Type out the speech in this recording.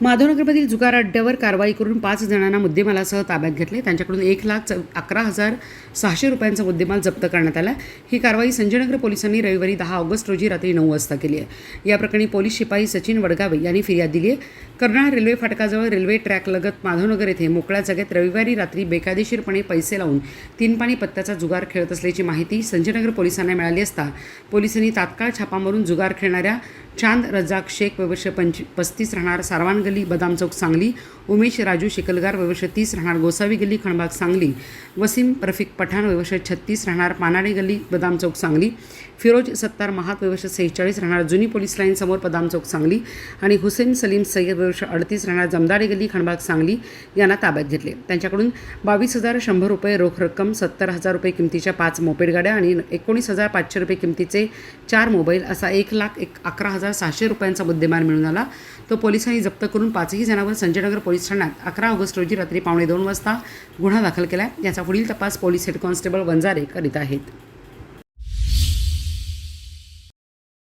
माधवनगरमधील जुगार अड्ड्यावर कारवाई करून पाच जणांना मुद्देमालासह ताब्यात घेतले. त्यांच्याकडून एक लाख अकरा हजार सहाशे रुपयांचा मुद्देमाल जप्त करण्यात आला. ही कारवाई संजयनगर पोलिसांनी रविवारी दहा ऑगस्ट रोजी रात्री नऊ वाजता केली आहे. या प्रकरणी पोलीस शिपाई सचिन वडगावे यांनी फिर्याद दिली आहे. कर्नाळ रेल्वे फाटकाजवळ रेल्वे ट्रॅकलगत माधवनगर येथे मोकळ्या जागेत रविवारी रात्री बेकायदेशीरपणे पैसे लावून तीन पाणी पत्त्याचा जुगार खेळत असल्याची माहिती संजयनगर पोलिसांना मिळाली असता पोलिसांनी तात्काळ छापा मारून जुगार खेळणाऱ्या चांद रजाक शेख वर्ष पंच पस्तीस राहणार सारवान गल्ली बदाम चौक सांगली. उमेश राजू शिकलगार वर्ष तीस राहणार गोसावी गल्ली खणबाग सांगली. वसीम रफिक पठाण वर्ष छत्तीस राहणार पानाडे गल्ली बदाम चौक सांगली. फिरोज सत्तार महात वर्ष सेहेचाळीस राहणार जुनी पोलीस लाईनसमोर बदाम चौक सांगली. आणि हुसेन सलीम सय्यद वर्ष अडतीस राहणार जमदाडे गल्ली खणबाग सांगली यांना ताब्यात घेतले. त्यांच्याकडून बावीस हजार शंभर रुपये रोख रक्कम सत्तर हजार रुपये किमतीच्या पाच मोपेड गाड्या आणि एकोणीस हजार पाचशे रुपये किमतीचे चार मोबाईल असा एक लाख एक अकरा हजार सहाशे रुपयांचा मुद्देमाल मिळून आला. तो पोलिसांनी जप्त करून पाचही जणांवर संजयनगर पोलीस ठाण्यात अकरा ऑगस्ट रोजी रात्री पावणे दोन वाजता गुन्हा दाखल केला याचा पुढील तपास पोलीस हेड कॉन्स्टेबल वंजारे करीत आहेत.